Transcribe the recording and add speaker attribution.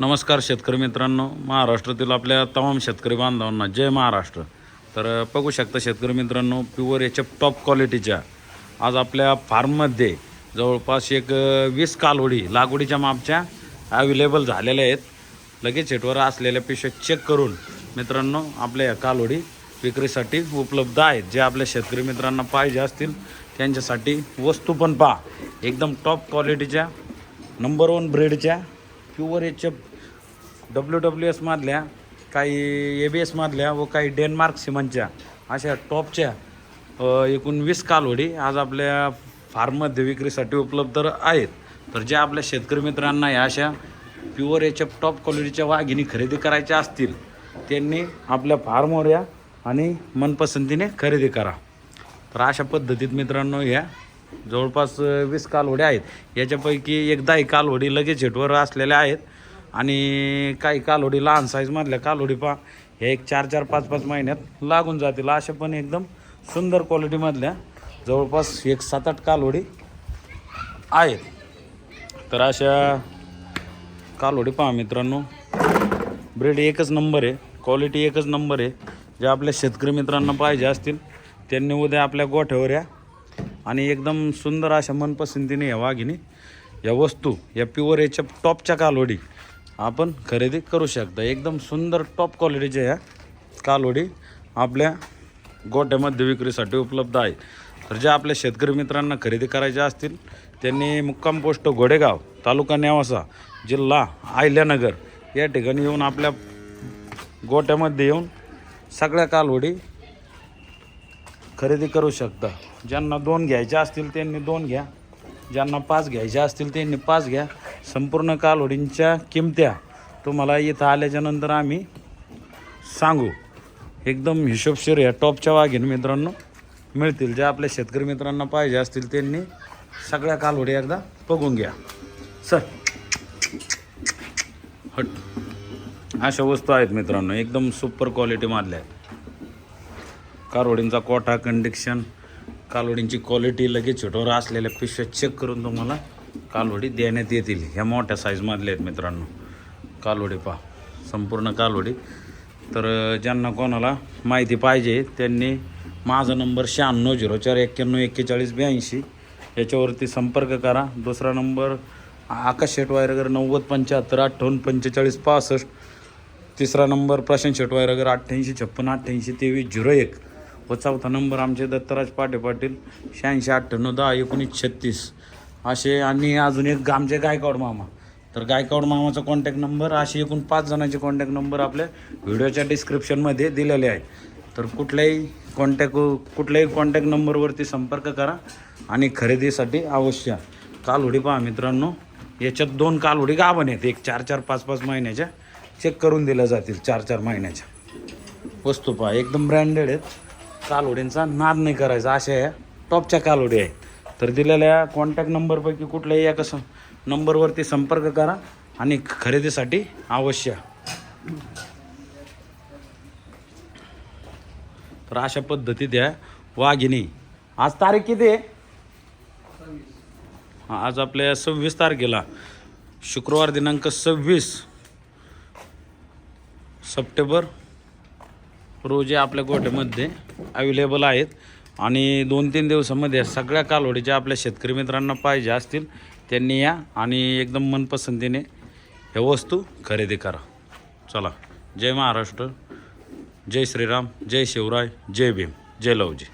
Speaker 1: नमस्कार शेतकरी मित्रांनो. महाराष्ट्रातील आपल्या तमाम शेतकरी बांधवांना जय महाराष्ट्र. तर बघू शकता शेतकरी मित्रांनो प्युअर याच्या टॉप क्वालिटीच्या आज आपल्या फार्ममध्ये जवळपास एक वीस कालवडी लागवडीच्या मापच्या अवेलेबल झालेल्या आहेत. लगेच हेटवर असलेल्या पिशव्या चेक करून मित्रांनो आपल्या या कालवडी विक्रीसाठी उपलब्ध आहेत. जे आपल्या शेतकरी मित्रांना पाहिजे असतील त्यांच्यासाठी वस्तू पण पहा. एकदम टॉप क्वालिटीच्या number one ब्रेडच्या pure H F W W एसमधल्या काही ए बी एसमधल्या व काही डेन्मार्क सिमांच्या अशा टॉपच्या एकूण वीस कालोडी आज आपल्या फार्ममध्ये विक्रीसाठी उपलब्ध आहेत. तर ज्या आपल्या शेतकरी मित्रांना या अशा प्युअर एच एफ टॉप क्वालिटीच्या वाघिणी खरेदी करायच्या असतील त्यांनी आपल्या फार्मवर या आणि मनपसंतीने खरेदी करा. तर अशा पद्धतीत मित्रांनो या जवळपास वीस कालवड्या आहेत. याच्यापैकी एक दहा कालवडी लगेच हिटवर असलेल्या आहेत. आणि काही कालवडी लहान साईजमधल्या कालवडी पहा हे एक चार चार पाच पाच महिन्यात लागून जातील. अशा पण एकदम सुंदर क्वालिटीमधल्या जवळपास एक सात आठ कालवडी आहेत. तर अशा कालवडी पहा मित्रांनो. ब्रेड एकच नंबर आहे. क्वालिटी एकच नंबर आहे. जे आपल्या शेतकरी मित्रांना पाहिजे असतील त्यांनी उद्या आपल्या गोठ्यावर या. आणि एकदम सुंदर अशा मनपसंतीने या वाघिणी या वस्तू या प्युअर याच्या टॉपच्या कालवडी आपण खरेदी करू शकता. एकदम सुंदर टॉप क्वालिटीच्या ह्या कालवडी आपल्या गोट्यामध्ये विक्रीसाठी उपलब्ध आहे. तर ज्या आपल्या शेतकरी मित्रांना खरेदी करायच्या असतील त्यांनी मुक्काम पोस्ट घोडेगाव तालुका नेवासा जिल्हा आयल्यानगर या ठिकाणी येऊन आपल्या गोट्यामध्ये येऊन सगळ्या कालवडी खरेदी करू शकता. ज्यांना दोन घ्यायच्या असतील त्यांनी दोन घ्या. ज्यांना पाच घ्यायच्या असतील त्यांनी पाच घ्या. संपूर्ण कालवडींच्या किमत्या तुम्हाला इथं आल्याच्यानंतर आम्ही सांगू. एकदम हिशोबशीर या टॉपच्या वाघीन मित्रांनो मिळतील. ज्या आपल्या शेतकरी मित्रांना पाहिजे असतील त्यांनी सगळ्या कालवडी एकदा बघून घ्या. सर हट. अशा वस्तू आहेत मित्रांनो एकदम सुपर क्वालिटीमधल्या आहेत. कारवडींचा कोठा कंडिक्शन कालवडींची क्वालिटी लगेच छोटवर असलेल्या पिशव्या चेक करून तुम्हाला कालवडी देण्यात येतील. ह्या मोठ्या साईजमधल्या आहेत मित्रांनो. कालवडी पहा. संपूर्ण कालवडी तर ज्यांना कोणाला माहिती पाहिजे त्यांनी माझा नंबर शहाण्णव झिरो चार एक्क्याण्णव एक्केचाळीस ब्याऐंशी याच्यावरती संपर्क करा. दुसरा नंबर आकाश शेटवायरगर नव्वद पंच्याहत्तर अठ्ठावन्न पंचेचाळीस पासष्ट. तिसरा नंबर प्रशांत शेटवायरगर अठ्ठ्याऐंशी छप्पन अठ्ठ्याऐंशी तेवीस झिरो एक. व चौथा नंबर आमचे दत्तराज पाटे पाटील शहाऐंशी अठ्ठ्याण्णव दहा एकोणीस छत्तीस. असे आणि अजून एक आमचे गायकवाड मामा. तर गायकवाड मामाचा कॉन्टॅक्ट नंबर असे एकूण पाच जणांचे कॉन्टॅक्ट नंबर आपल्या व्हिडिओच्या डिस्क्रिप्शनमध्ये दिलेले आहे. तर कुठल्याही कॉन्टॅक्ट कुठल्याही कॉन्टॅक्ट नंबरवरती संपर्क करा आणि खरेदीसाठी अवश्य. कालवडी पहा मित्रांनो याच्यात दोन कालवडी गाभण आहेत. एक चार चार पाच पाच महिन्याच्या. चेक करून दिल्या जातील चार चार महिन्याच्या. वस्तू पहा एकदम ब्रँडेड आहेत. कालवडींचा नाद नाही करायचा अशा या टॉपच्या कालोडी आहेत तर दिलेल्या कॉन्टॅक्ट नंबरपैकी कुठल्याही एका सं नंबरवरती संपर्क करा आणि खरेदीसाठी अवश्य. तर अशा पद्धतीत या वाघिणी. आज तारीख किती आहे? आज आपल्या सव्वीस तारखेला. शुक्रवार दिनांक सव्वीस सप्टेंबर रोजी आपल्या गोठ्यामध्ये अवेलेबल आहेत. आणि दोन तीन दिवसामध्ये सगळ्या कालवडीच्या आपल्या शेतकरी मित्रांना पाहिजे असतील त्यांनी या आणि एकदम मनपसंतीने ह्या वस्तू खरेदी करा. चला जय महाराष्ट्र जय श्रीराम जय शिवराय जय भीम जय लवजी.